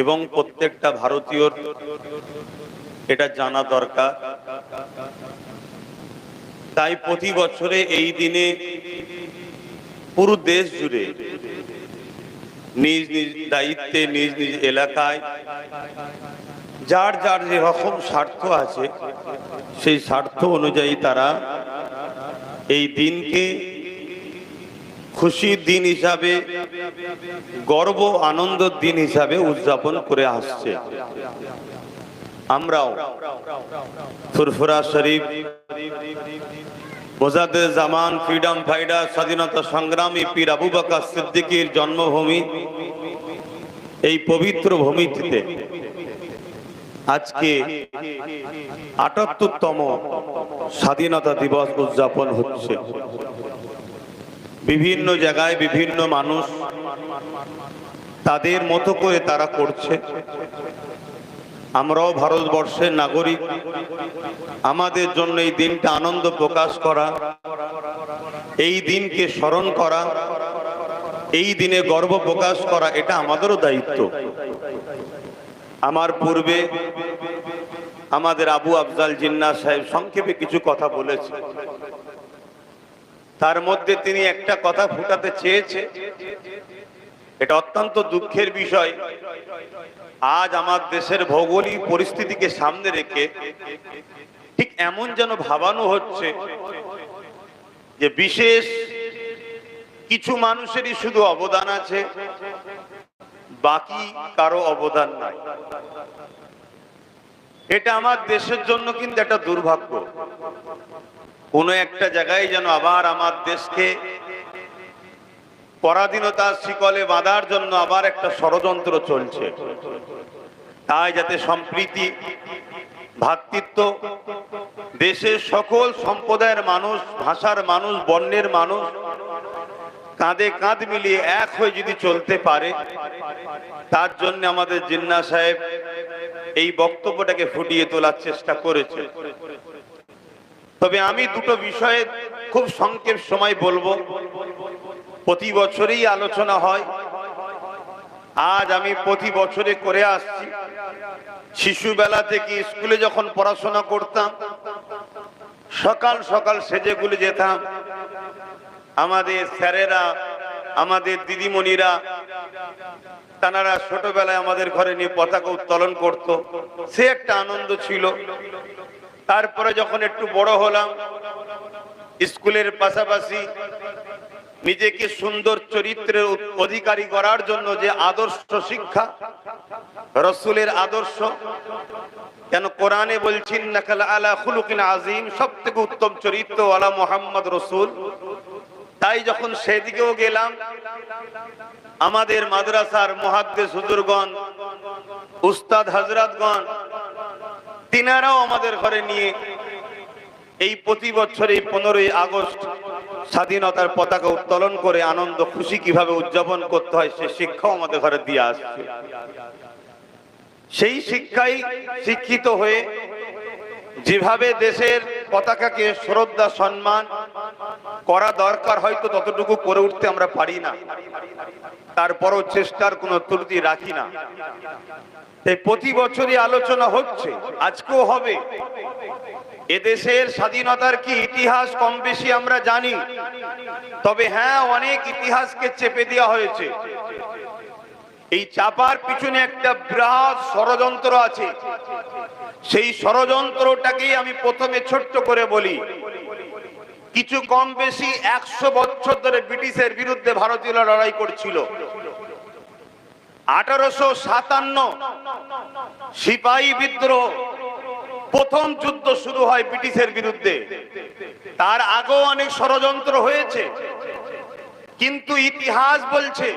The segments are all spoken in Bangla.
এবং প্রত্যেকটা ভারতীয়র এটা জানা দরকার। তাই প্রতি বছরে এই দিনে পুরো দেশ জুড়ে নিজ নিজ দায়িত্বে, নিজ নিজ এলাকায় যার যার যে রকম স্বার্থ আছে, সেই স্বার্থ অনুযায়ী তারা এই দিনকে খুশির দিন হিসাবে, গর্ব আনন্দের দিন হিসাবে উদযাপন করে আসছে। আমরাও ফুরফুরা শরীফ মোজাদের জামান, ফ্রিডম ফাইটার, স্বাধীনতা সংগ্রামী পীর আবু বকর সিদ্দিকীর জন্মভূমি, এই পবিত্র ভূমিতে আজকে আটাত্তরতম স্বাধীনতা দিবস উদযাপন হচ্ছে। বিভিন্ন জায়গায় বিভিন্ন মানুষ তাদের মতো করে তারা করছে। আমরাও ভারতবর্ষের নাগরিক। আমাদের জন্য এই দিনটা আনন্দ প্রকাশ করা, এই দিনকে স্মরণ করা, এই দিনে গর্ব প্রকাশ করা, এটা আমাদেরও দায়িত্ব। আমার পূর্বে আমাদের আবু আফজাল জিন্না সাহেব সংক্ষেপে কিছু কথা বলেছে। তার মধ্যে তিনি একটা কথা ফুটাতে চেয়েছে। এটা অত্যন্ত দুঃখের বিষয়। আজ আমার দেশের ভৌগোলিক পরিস্থিতিকে সামনে রেখে ঠিক এমন যেন ভাবানো হচ্ছে যে বিশেষ কিছু মানুষেরই শুধু অবদান আছে, বাকি কারও অবদান নাই। এটা আমার দেশের জন্য কিন্তু একটা দুর্ভাগ্য। কোন একটা জায়গায় যেন আবার আমার দেশকে পরাধীনতার শিকলে বাঁধার জন্য আবার একটা ষড়যন্ত্র চলছে। তাই যাতে সম্প্রীতি ভ্রাতৃত্ব দেশের সকল সম্প্রদায়ের মানুষ, ভাষার মানুষ, বর্ণের মানুষ কাঁধে কাঁধ মিলিয়ে এক হয়ে যদি চলতে পারে, তার জন্য আমাদের জিন্না সাহেব এই বক্তব্যটাকে ফুটিয়ে তোলার চেষ্টা করেছে তবে আমি দুটো বিষয়ে খুব সংক্ষেপ সময় বলব। প্রতি বছরেই আলোচনা হয়। আজ আমি প্রতি বছরে করে আসছি। শিশুবেলা থেকে স্কুলে যখন পড়াশোনা করতাম, সকাল সকাল সেজে গুলে যেতাম। আমাদের স্যারেরা, আমাদের দিদিমণিরা তানারা ছোটবেলায় আমাদের ঘরে নিয়ে পতাকা উত্তোলন করত। সে একটা আনন্দ ছিল। তারপরে যখন একটু বড় হলাম, স্কুলের পাশাপাশি নিজেকে সুন্দর চরিত্রের অধিকারী করার জন্য যে আদর্শ শিক্ষা, রসুলের আদর্শ, কেন কোরআনে বলছেন নাকাল আলা খুলুকিন আজিম সব থেকে উত্তম চরিত্র আলা মোহাম্মদ রসুল। তাই যখন সেদিকেও গেলাম, আমাদের মাদ্রাসার মহাদ্দেশ হুজুরগণ, উস্তাদ হজরতগণ তিনারাও আমাদের ঘরে নিয়ে এই প্রতি বছর পনেরোই আগস্ট স্বাধীনতার পতাকা উত্তোলন করে আনন্দ, খুশি কীভাবে উদযাপন করতে হয় সে শিক্ষাও আমাদের ঘরে দিয়ে আসছে। সেই শিক্ষাই শিক্ষিত হয়ে যেভাবে দেশের পতাকাকে শ্রদ্ধা, সম্মান করা দরকার হয়তো ততটুকু করে উঠতে আমরা পারি না। তারপরও চেষ্টার কোনো ত্রুটি রাখি না। তাই প্রতি বছরই আলোচনা হচ্ছে, আজকেও হবে। এদেশের স্বাধীনতার কি ইতিহাস কম বেশি আমরা জানি, তবে হ্যাঁ অনেক ইতিহাসকে চেপে দেওয়া হয়েছে। এই চাপার পিছনে একটা বৃহৎ ষড়যন্ত্র আছে। সেই ষড়যন্ত্রটাকেই আমি প্রথমে ছোট্ট করে বলি। কিছু কম বেশি একশো বছর ধরে ব্রিটিশের বিরুদ্ধে ভারতীয়রা লড়াই করছিল। আঠারোশো সাতান্ন সিপাহী বিদ্রোহ প্রথম যুদ্ধ শুরু হয় ব্রিটিশের বিরুদ্ধে। তার আগেও অনেক ষড়যন্ত্র হয়েছে। কিন্তু ইতিহাস বলছে,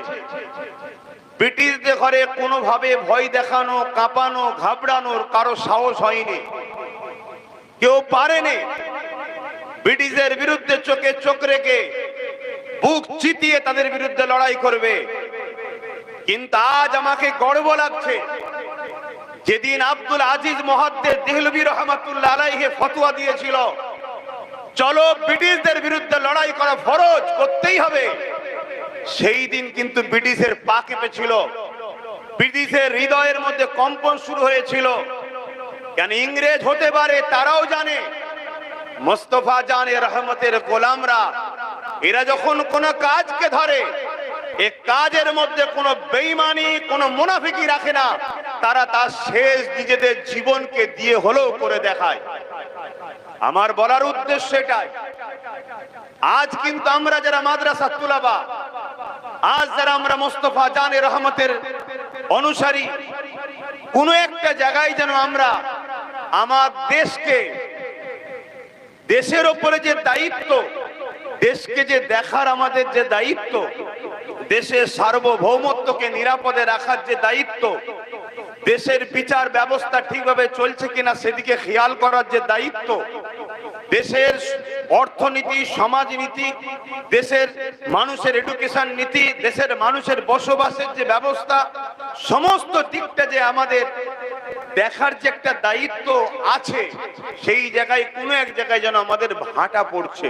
ব্রিটিশদের ঘরে কোনোভাবে ভয় দেখানো, কাঁপানো, ঘাবড়ানোর কারও সাহস হয়নি। কেউ পারেনি ব্রিটিশের বিরুদ্ধে চোখে চোখ রেখে বুক চিতিয়ে তাদের বিরুদ্ধে লড়াই করবে। কিন্তু আজ আমাকে গর্ব লাগছে। যেদিন আব্দুল আজিজ মহাদ্দের দেহলবী রহমাতুল্লাহ আলাইহে ফতুয়া দিয়েছিল, চলো ব্রিটিশদের বিরুদ্ধে লড়াই করা ফরজ, করতেই হবে। সেই দিন কিন্তু ব্রিটিশের পা কেঁপেছিল ব্রিটিশের হৃদয়ের মধ্যে কম্পন শুরু হয়েছিল। কেন ইংরেজ হতে পারে তারাও জানে। মোস্তফা জানে রহমতের গোলামরা, এরা যখন কোন কাজকে ধরে এ কাজের মধ্যে কোনো বেইমানি কোনো মুনাফিকি রাখে না। তারা তার শেষ নিজেদের জীবনকে দিয়ে হলেও করে দেখায়। আমার বলার উদ্দেশ্য এটাই। আজ কিন্তু আমরা যারা মাদ্রাসা তুলাবা, আজ যারা আমরা মোস্তফা জানে রহমতের অনুসারী, কোন একটা জায়গায় যেন আমরা আমার দেশকে, দেশের ওপরে যে দায়িত্ব, দেশকে যে দেখার আমাদের যে দায়িত্ব দেশের সার্বভৌমত্বকে নিরাপদে রাখার যে দায়িত্ব, দেশের বিচার ব্যবস্থা ঠিকভাবে চলছে কিনা সেদিকে খেয়াল করার যে দায়িত্ব, দেশের অর্থনীতি, সমাজনীতি, দেশের মানুষের এডুকেশন নীতি, দেশের মানুষের বসবাসের যে ব্যবস্থা, সমস্ত দিকটা যে আমাদের দেখার যে একটা দায়িত্ব আছে, সেই জায়গায় কোনো এক জায়গায় যেন আমাদের ভাটা পড়ছে।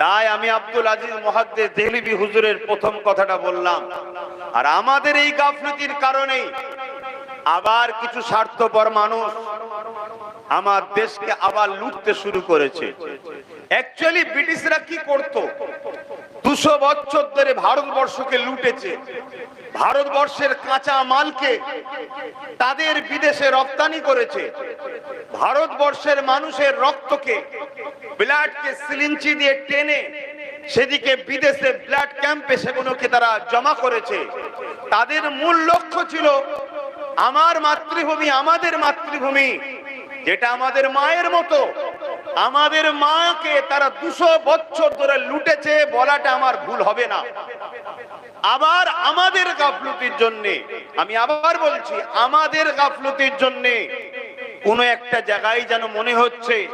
তাই আমি আব্দুল আজিজ মহাদ্দে দেহলিবি হুজুরের প্রথম কথাটা বললাম। আর আমাদের এই গাফলতির কারণেই আবার কিছু স্বার্থপর মানুষ আমার দেশকে আবার লুটতে শুরু করেছে। অ্যাকচুয়ালি ব্রিটিশরা কি করত? দুশো বছর ধরে ভারতবর্ষকে লুটেছে। ভারতবর্ষের কাঁচা মালকে তাদের বিদেশে রপ্তানি করেছে। ভারতবর্ষের মানুষের রক্তকে, ব্লাডকে সিলিঞ্চি দিয়ে টেনে সেদিকে বিদেশে ব্লাড ক্যাম্পে সেগুলোকে তারা জমা করেছে। তাদের মূল লক্ষ্য ছিল, আমার মাতৃভূমি, আমাদের মাতৃভূমি, যেটা আমাদের মায়ের মতো। আমাদের মাকে তারা দুশো বছর ধরে লুটেছে, বলাটা আমার ভুল হবে না। আবার আমাদের গাফলতির জন্য, আমি আবার বলছি, আমাদের গাফলতির জন্য কোন একটা জায়গায় যেন মনে হচ্ছে,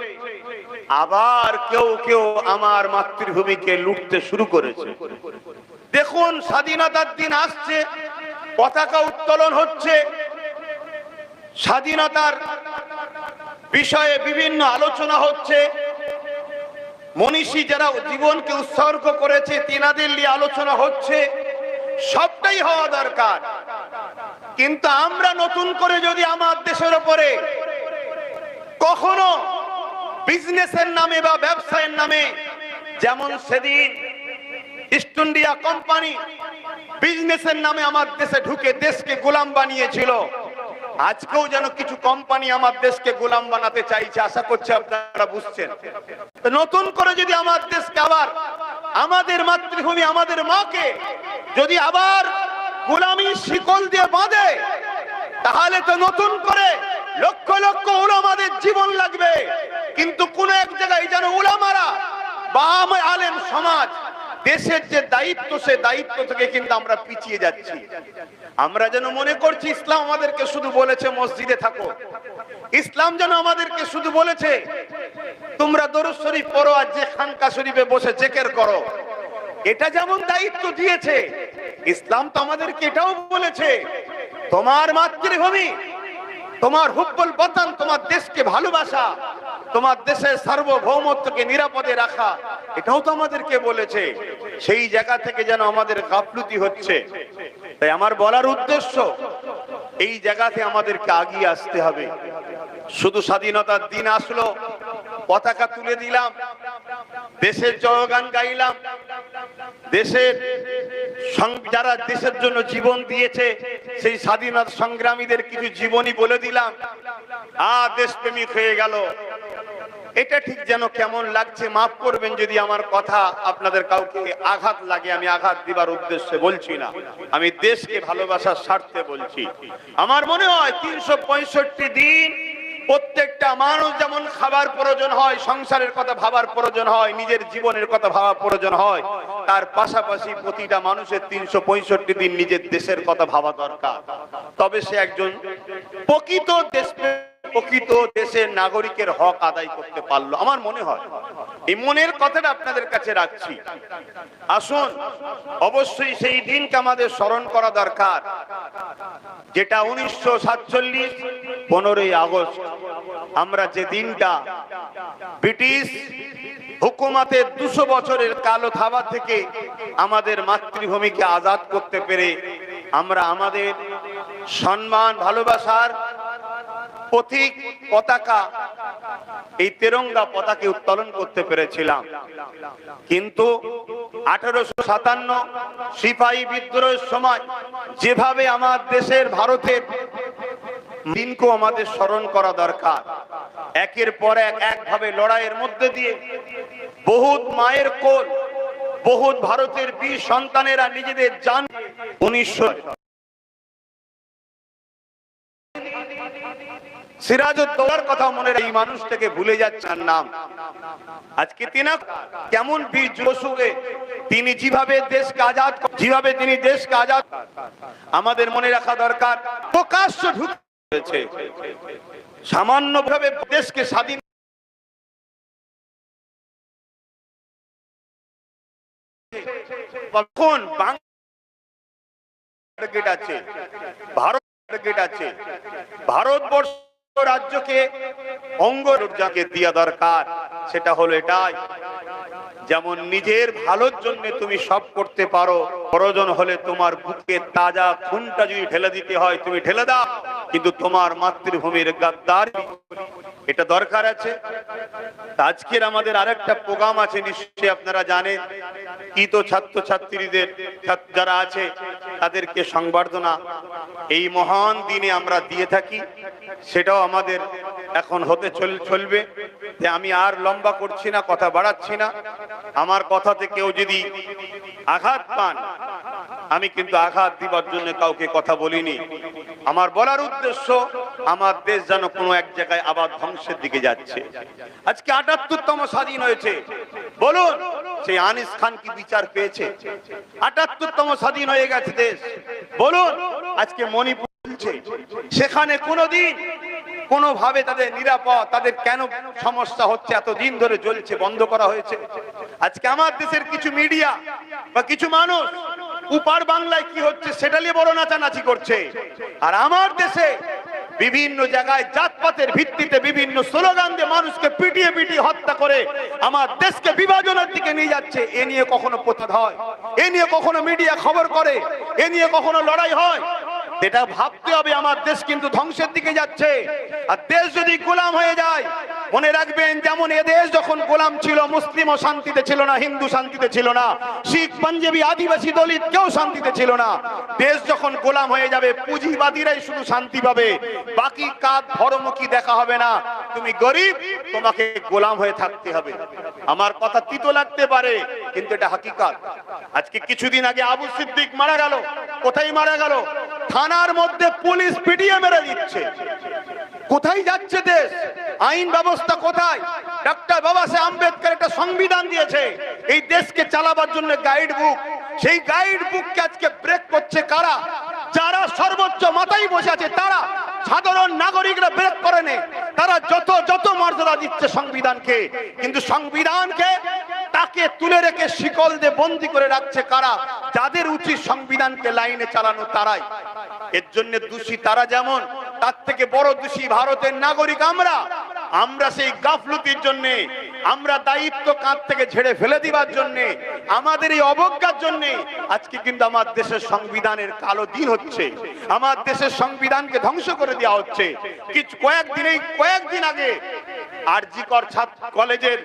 আবার কেউ কেউ আমার মাতৃভূমিকে লুটতে শুরু করেছে। দেখুন, স্বাধীনতার দিন আসছে, পতাকা উত্তোলন হচ্ছে, স্বাধীনতার বিষয়ে বিভিন্ন আলোচনা হচ্ছে। মনীষী যারা জীবনকে উৎসর্গ করেছে, তিনাদের নিয়ে আলোচনা হচ্ছে। সবটাই হওয়া দরকার। কিন্তু আমরা নতুন করে যদি আমার দেশের ওপরে কখনো বিজনেসের নামে বা ব্যবসায়ের নামে, যেমন সেদিন ইস্ট ইন্ডিয়া কোম্পানি বিজনেসের নামে আমার দেশে ঢুকে দেশকে গোলাম বানিয়েছিল। আজকেও যেন কিছু কোম্পানি আমার দেশকে গোলাম বানাতে চাইছে, আশা করছি আপনারা বুঝছেন। নতুন করে যদি আমার দেশকে আবার, আমাদের মাতৃভূমি, আমাদের মাকে যদি আবার গোলামি শিকল দিয়ে বাঁধে, তাহলে তো নতুন করে লক্ষ লক্ষ উলামাদের জীবন লাগবে। কিন্তু কোন এক জায়গায় যেন উলামারা বা আমার আলেম সমাজ দেশের যে দায়িত্ব সে দায়িত্ব থেকে কিন্তু আমরা পিছিয়ে যাচ্ছি। আমরা যেন মনে করছি ইসলাম আমাদেরকে শুধু বলেছে, মসজিদে থাকো। ইসলাম যেন আমাদেরকে শুধু বলেছে, তোমরা দরুদ শরীফ পড়ো আর যে খানকা শরীফে বসে জেকের করো। এটা যেমন দায়িত্ব দিয়েছে, ইসলাম তো আমাদেরকে এটাও বলেছে, তোমার মাতৃভূমি, তোমার হুব্বুল বতন, তোমার দেশকে ভালোবাসা, তোমার দেশের সার্বভৌমত্বকে নিরাপদে রাখা। এটাও তো আমাদেরকে বলেছে, সেই জায়গা থেকে যেন আমাদের গাফলুতি হচ্ছে। তাই আমার বলার উদ্দেশ্য, এই জায়গাতে আমাদেরকে আগিয়ে আসতে হবে। শুধু স্বাধীনতার দিন আসলো, পতাকা তুলে দিলাম, দেশের জয়গান গাইলাম, দেশের যারা দেশের জন্য জীবন দিয়েছে, সেই স্বাধীনতা সংগ্রামীদের কিছু জীবনী বলে দিলাম। আ দেশপ্রেমিক হয়ে গেল। এটা ঠিক যেন কেমন লাগছে, মাফ করবেন যদি আমার কথা আপনাদের কাউকে আঘাত লাগে, আমি আঘাত দিবার উদ্দেশ্যে বলছি না। আমি দেশকে ভালোবাসার স্বার্থে বলছি। আমার মনে হয় তিনশো পঁয়ষট্টি দিন প্রত্যেকটা মানুষ যেমন খাবার প্রয়োজন হয়, সংসারের কথা ভাবার প্রয়োজন হয়, নিজের জীবনের কথা ভাবা প্রয়োজন হয়, তার পাশাপাশি প্রতিটা মানুষের তিনশো পঁয়ষট্টি দিন নিজের দেশের কথা ভাবা দরকার। তবে সে একজন প্রকৃত দেশ প্রকৃত দেশের নাগরিকের হক আদায় করতে পারল। আমার মনে হয়, এই মনের কথাটা আপনাদের কাছে রাখছি। আসুন, অবশ্যই সেই দিনকে আমাদের স্মরণ করা দরকার, যেটা উনিশশো সাতচল্লিশ পনেরোই আগস্ট। আমরা যে দিনটা, ব্রিটিশ হুকুমাতের দুশো বছরের কালো থাবা থেকে আমাদের মাতৃভূমিকে আজাদ করতে পেরে আমরা আমাদের সম্মান, ভালোবাসার প্রতীক পতাকা। এই তেরঙ্গা পতাকে উত্তোলন করতে পেরেছিলাম। কিন্তু আঠারোশো সাতান্ন সিপাহী বিদ্রোহের সময় যেভাবে আমার দেশের ভারতের দিনকেও আমাদের স্মরণ করা দরকার। একের পর এক, একভাবে লড়াইয়ের মধ্যে দিয়ে বহুত মায়ের কোল, বহুত ভারতের বীর সন্তানেরা নিজেদের জান উনিশশো সিরাজউদ্দৌলার কথা মনে এই ভুলে যাচ্ছে নাম। আজকে তিনি কেমন বীর তিনি যেভাবে দেশকে আজাদ যেভাবে তিনি দেশকে আজাদ আমাদের মনে রাখা দরকার। প্রকাশ্য ঢুকেছে সামান্যভাবে দেশকে স্বাধীন কখন বাংলা আছে। ভারত আছে। ভারতবর্ষ রাজ্যকে অঙ্গ দিয়া দরকার, সেটা হলো এটাই। যেমন নিজের ভালোর জন্য তুমি সব করতে পারো প্রয়োজন হলে তোমার বুকে তাজা খুনটা যদি ঢেলে দিতে হয়, তুমি ঢেলে দাও। কিন্তু তোমার মাতৃভূমির গাদ্দার, এটা দরকার আছে। আজকের আমাদের আরেকটা প্রোগ্রাম আছে, নিশ্চয়ই আপনারা জানেন। কি তো ছাত্র ছাত্রীদের যারা আছে, তাদেরকে সংবর্ধনা এই মহান দিনে আমরা দিয়ে থাকি। সেটাও আমাদের এখন হতে চল- চলবে। যে আমি আর লম্বা করছি না, কথা বাড়াচ্ছি না। আমার কথাতে কেউ যদি আঘাত পান আমি কিন্তু আঘাত দিবার জন্য কাউকে কথা বলিনি। আমার বলার উদ্দেশ্য, আমার দেশ যেন কোনো এক জায়গায় আবার ধ্বংসের দিকে যাচ্ছে। আজকে আটাত্তরতম স্বাধীন হয়েছে। বলুন, সেই আনিস খান কি বিচার পেয়েছে? আটাত্তরতম স্বাধীন হয়ে গেছে দেশ। বলুন, আজকে মণিপুর। সেখানে কোনোদিন কোনোভাবে তাদের নিরাপদ, তাদের কেন সমস্যা হচ্ছে এত দিন ধরে চলছে, বন্ধ করা হয়েছে? আজকে আমার দেশের কিছু মিডিয়া বা কিছু মানুষ উপার বাংলায় কি হচ্ছে সেটা নিয়ে বড় নাচানাচি করছে। আর আমার দেশে বিভিন্ন জায়গায় জাতপাতের ভিত্তিতে বিভিন্ন স্লোগান দিয়ে মানুষকে পিটিয়ে পিটিয়ে হত্যা করে আমার দেশকে বিভাজনের দিকে নিয়ে যাচ্ছে, এ নিয়ে কখনো প্রতিবাদ হয়, এ নিয়ে কখনো মিডিয়া খবর করে, এ নিয়ে কখনো লড়াই হয়। এটা ভাবতে হবে, আমার দেশ কিন্তু ধ্বংসের দিকে যাচ্ছে। আর দেশ যদি গোলাম হয়ে যায়, মনে রাখবেন, যেমন দেশ যখন গোলাম ছিল, মুসলিমও শান্তিতে ছিল না, হিন্দু শান্তিতে ছিল না, শিখ, পাঞ্জাবি, আদিবাসী দলিত কেউ শান্তিতে ছিল না। দেশ যখন গোলাম হয়ে যাবে, পুঁজিবাদীরাই শুধু শান্তি পাবে, বাকি কাজ ধর্মুখী দেখা হবে না। তুমি গরিব, তোমাকে গোলাম হয়ে থাকতে হবে। আমার কথা তিতো লাগতে পারে কিন্তু এটা হাকিকাত। আজকে কিছুদিন আগে আবু সিদ্দিক মারা গেল। কোথায় মারা গেল? থানার মধ্যে পুলিশ পিটিয়ে মেরে দিচ্ছে। কোথায় যাচ্ছে দেশ? আইন ব্যবস্থা কোথায়? ডাক্তার বাবা সাহেব আম্বেদকর একটা সংবিধান দিয়েছে। এই দেশকে চালাবার জন্য গাইড বুক সেই গাইড বুককে আজকে ব্রেক করছে কারা? যারা সর্বোচ্চ মাথায় বসে আছে, তারা সাধারণ নাগরিকরা ব্রেক করে নে তারা যত যত মর্যাদা দিচ্ছে সংবিধানকে, কিন্তু সংবিধানকে তাকে তুলে রেখে শিকল দিয়ে বন্দি করে রাখছে কারা? যাদের উচিত সংবিধানকে লাইনে চালানো তারাই। এর জন্য দোষী তারা যেমন, তার থেকে বড় দোষী ভারতের নাগরিক আমরা। আমরা সেই গাফলতির জন্যে, আমরা দায়িত্ব কাঁধ থেকে ঝেড়ে ফেলে দিবার জন্যে, আমাদের এই অবজ্ঞার জন্যে আজকে কিন্তু আমার দেশের সংবিধানের কালো দিন হচ্ছে। আমার দেশের সংবিধানকে ধ্বংস করে দেওয়া হচ্ছে। কিছু কয়েকদিনেই কয়েকদিন আগে আরজিকর কলেজের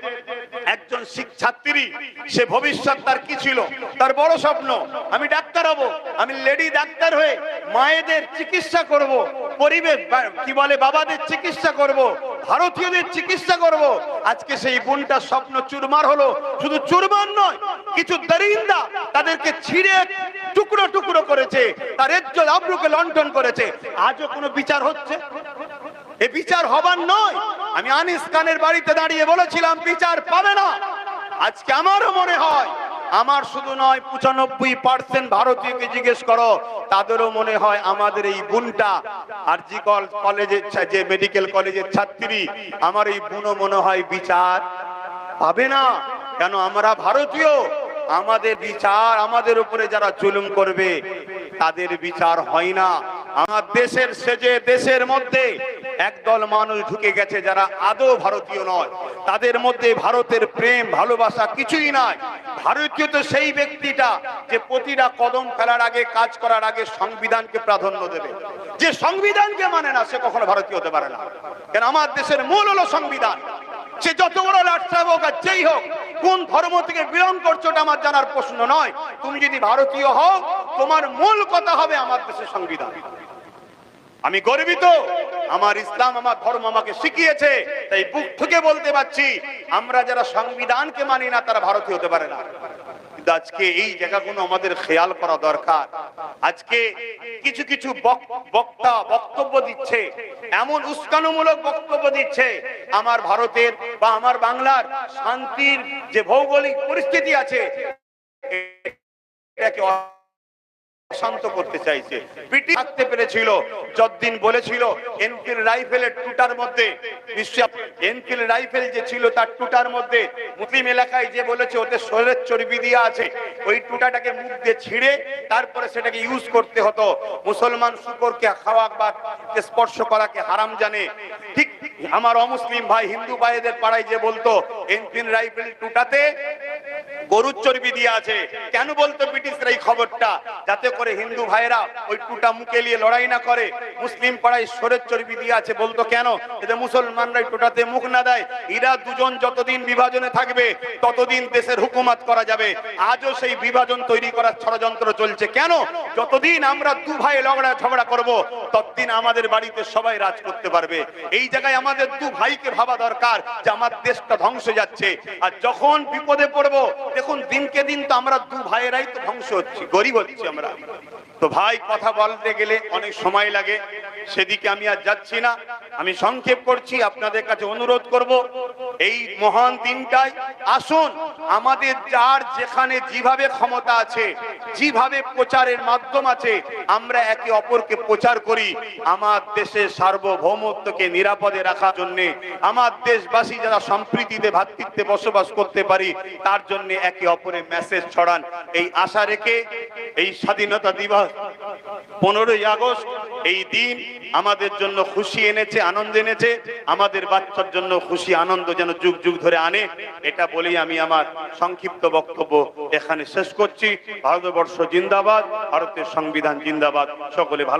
একজন শিক- ছাত্রী সে ভবিষ্যৎ তার কি ছিল? তার বড় স্বপ্ন, আমি ডাক্তার হব, আমি লেডি ডাক্তার হয়ে মায়েদের চিকিৎসা করব, পরিবেশ কি বলে, বাবাদের চিকিৎসা করব, ভারতীয়দের চিকিৎসা করব। আজকে সেই বোনটার স্বপ্ন চুরমার হলো, শুধু চুরমার নয়, কিছু দরিন্দা তাদেরকে ছিঁড়ে টুকরো টুকরো করেছে, তার এজ্জত আব্রুকে লন্ঠন করেছে। আজও কোনো বিচার হচ্ছে? এ বিচার হবার নয় আমি আনিস খানের বাড়িতে দাঁড়িয়ে বলেছিলাম, বিচার পাবে না। আজকে আমারও মনে হয়, আমার শুধু নয়, পঁচানব্বই পার্সেন্ট ভারতীয়কে জিজ্ঞেস করো, তাদেরও মনে হয় আমাদের এই বোনটা। আর জি কল- কলেজের যে মেডিকেল কলেজের ছাত্রী, আমার এই বোনও মনে হয় বিচার পাবে না। কেন, আমরা ভারতীয়, আমাদের বিচার আমাদের উপরে যারা জুলুম করবে, তাদের বিচার হয় না। আমার দেশের সেজে দেশের মধ্যে একদল মানুষ ঢুকে গেছে যারা আদৌ ভারতীয় নয়। তাদের মধ্যে ভারতের প্রেম, ভালোবাসা কিছুই নাই। ভারতীয় তো সেই ব্যক্তিটা যে প্রতিটা কদম ফেলার আগে, কাজ করার আগে সংবিধানকে প্রাধান্য দেবে। যে সংবিধানকে মানে না, সে কখনো ভারতীয় হতে পারে না। কেন, আমার দেশের মূল হলো সংবিধান। সে যত বড় লাটসাহেব হোক আর যেই হোক, কোন ধর্ম থেকে বিলং করছ ওটা আমার জানার প্রশ্ন নয়। তুমি যদি ভারতীয় হও, তোমার মূল কথা হবে আমার দেশের সংবিধান। আমি গর্বিত। আমার ইসলাম, আমার ধর্ম আমাকে শিখিয়েছে, তাই বুক থেকে বলতে পারছি, আমরা যারা সংবিধানকে মানি না, তারা ভারতীয় হতে পারে না। আজকে এই জায়গাগুলো আমাদের খেয়াল করা দরকার। আজকে কিছু কিছু বক- বক্তা বক্তব্য দিচ্ছে, এমন উস্কানোমূলক বক্তব্য দিচ্ছে, আমার ভারতের বা আমার বাংলার শান্তির যে ভৌগোলিক পরিস্থিতি আছে, এটাকে শান্ত করতে চাইছে। পিটি থাকতে পেরেছিল, যতদিন বলেছিল, এনফিল রাইফেলের টুটার মধ্যে এনফিল রাইফেল যে ছিল তার টুটার মধ্যে, মুসলিম এলাকায় যে বলেছে, ওতে শরীরের চর্বি দিয়ে আছে, ওই টুটাটাকে মুখ দিয়ে ছিঁড়ে তারপরে সেটাকে ইউজ করতে হতো। মুসলমান শুকরকে খাওয়া বা স্পর্শ করাকে হারাম জানে। ঠিক আমার অমুসলিম ভাই, হিন্দু ভাইদের পাড়ায় যে বলতো, এনফিল রাইফেল টুটাতে গরুর চর্বি দিয়ে আছে। কেন বলতো ব্রিটিশরা এই খবরটা? যাতে করে হিন্দু ভাইরা ওই টুটা মুখে নিয়ে লড়াই না করে। মুসলিম পাড়ায় সরের চর্বি দিয়ে আছে বলতো কেন? এতে মুসলমানরা টুটাতে মুখ না দেয়। এরা দুজন যতদিন বিভাজনে থাকবে, ততদিন দেশের হুকুমাত করা যাবে। আজও সেই বিভাজন তৈরি করার ষড়যন্ত্র চলছে। কেন? যতদিন আমরা দু ভাই লগড়া ঝগড়া করব, ততদিন আমাদের বাড়িতে সবাই রাজ করতে পারবে। এই জায়গায় আমাদের দু ভাইকে ভাবা দরকার যে আমার দেশটা ধ্বংস যাচ্ছে। আর যখন বিপদে পড়ব দেখুন, দিনকে দিন তো আমরা দু ভাইয়েরাই তো ধ্বংস হচ্ছি, গরিব হচ্ছি আমরা। তো ভাই, কথা বলতে গেলে অনেক সময় লাগে। সেদিকে আমি আর যাচ্ছি না। আমি সংক্ষেপ করছি, আপনাদের কাছে অনুরোধ করব, এই মহান দিনটায় আসুন, আমাদের যার যেখানে যেভাবে ক্ষমতা আছে, যেভাবে প্রচারের মাধ্যম আছে, আমরা একে অপরকে প্রচার করি। আমার দেশের সার্বভৌমত্বকে নিরাপদে রাখার জন্য, আমার দেশবাসী যারা সম্প্রীতিতে, ভাতৃত্বে বসবাস করতে পারি, তার জন্য একে অপরের মেসেজ ছড়ান। এই আশা রেখে এই স্বাধীনতা দিবস পনেরোই আগস্ট, এই দিন আমাদের জন্য খুশি এনেছে, আনন্দ এনেছে, আমাদের বাচ্চার জন্য খুশি, আনন্দ যেন যুগ যুগ ধরে আনে। এটা বলেই আমি আমার সংক্ষিপ্ত বক্তব্য এখানে শেষ করছি। ভারতবর্ষ জিন্দাবাদ, ভারতের সংবিধান জিন্দাবাদ। সকলে ভালো